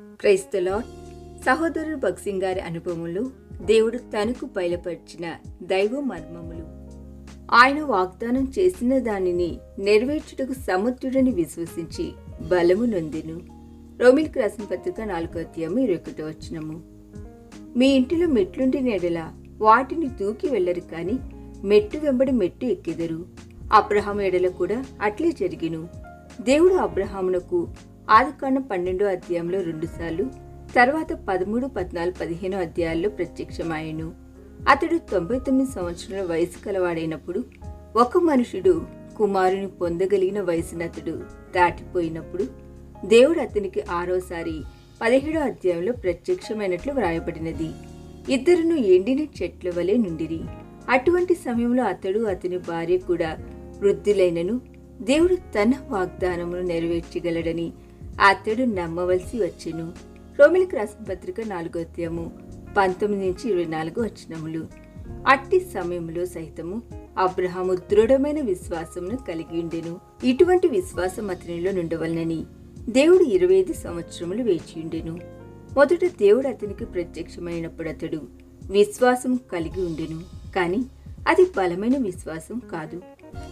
క్రైస్తలో సహోదరుడు భక్సింగ్ గారి అనుభవములు దేవుడు తనకు బయలుపరిచిన దైవ మర్మములు. ఆయన వాగ్దానం చేసిన దానిని నెరవేర్చుటకు సముద్రుడని విశ్వసించి బలము నొందెను. రోమిల్ రాసిన పత్రిక నాలుగో అధ్యాయం ఇరవై ఒకటో వచ్చినము మీ ఇంటిలో మెట్లుండి నెడల వాటిని దూకి వెళ్ళరు కాని మెట్టు వెంబడి మెట్టు ఎక్కెదరు. అబ్రహాం ఎడల కూడా అట్లే జరిగిను. దేవుడు అబ్రహామునకు ఆదికాండం పన్నెండో అధ్యాయంలో రెండుసార్లు తర్వాత పదమూడు పద్నాలుగు పదిహేనో అధ్యాయాల్లో ప్రత్యక్షమాయను. అతడు తొంభై తొమ్మిది సంవత్సరాల వయసు కలవాడైనప్పుడు ఒక మనుషుడు కుమారుని పొందగలిగిన వయసునతడు దాటిపోయినప్పుడు దేవుడు అతనికి ఆరోసారి పదిహేడో అధ్యాయంలో ప్రత్యక్షమైనట్లు వ్రాయబడినది. ఇద్దరును ఎండిన చెట్ల వలె నుండిరి. అటువంటి సమయంలో అతడు అతని భార్య కూడా వృద్ధులైనను. దేవుడు తన వాగ్దానమును నెరవేర్చగలడని అతడు నమ్మవలసి వచ్చెను. రోమిలికి రాసిన పత్రిక నాలుగో అధ్యాయము పంతొమ్మిది నుంచి ఇరవై నాలుగు వచ్చినములు అట్టి సమయంలో సైతము అబ్రహాము దృఢమైన విశ్వాసమును కలిగి ఉండెను. ఇటువంటి విశ్వాసం అతనిలో నుండవలనని దేవుడు ఇరవై ఐదు సంవత్సరములు వేచి ఉండెను. మొదట దేవుడు అతనికి ప్రత్యక్షమైనప్పుడు అతడు విశ్వాసం కలిగి ఉండెను. కానీ అది బలమైన విశ్వాసం కాదు.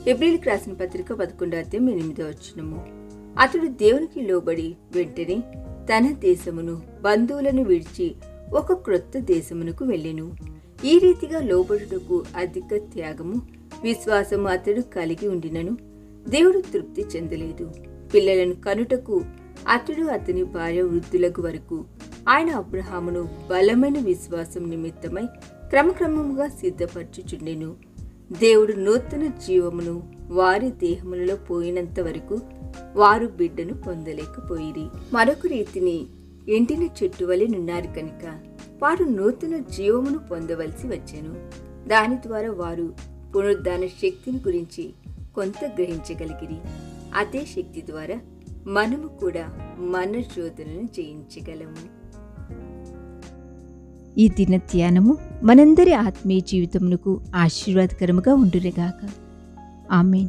ఎబ్రిల్కి రాసిన పత్రిక పదకొండో అధ్యాయం ఎనిమిదో వచ్చినము అతడు దేవునికి లోబడి వెంటనే తన దేశమును బంధువులను విడిచి ఒక క్రొత్త దేశమునకు వెళ్ళెను. ఈ రీతిగా లోబడుటకు అధిక త్యాగము విశ్వాసము అతడు కలిగి ఉండినను. దేవుడు తృప్తి చెందలేదు. పిల్లలను కనుటకు అతడు అతని భార్య వృద్ధులకు వరకు ఆయన అబ్రహామును బలమైన విశ్వాసం నిమిత్తమై క్రమక్రమముగా సిద్ధపరచుచుండెను. దేవుడు నూతన జీవమును వారి దేహములలో పోయినంత వరకు వారు బిడ్డను పొందలేకపోయిరి. మరొక రీతిని ఎండిన చెట్టు వలె నున్నారు కనుక వారు నూతన జీవమును పొందవలసి వచ్చాను. దాని ద్వారా వారు పునరుద్ధాన శక్తిని గురించి కొంత గ్రహించగలిగిరి. అదే శక్తి ద్వారా మనము కూడా మన శోధనను జయించగలము. ఈ దిన ధ్యానము మనందరి ఆత్మీయ జీవితమునకు ఆశీర్వాదకరముగా ఉండునుగాక. ആമേൻ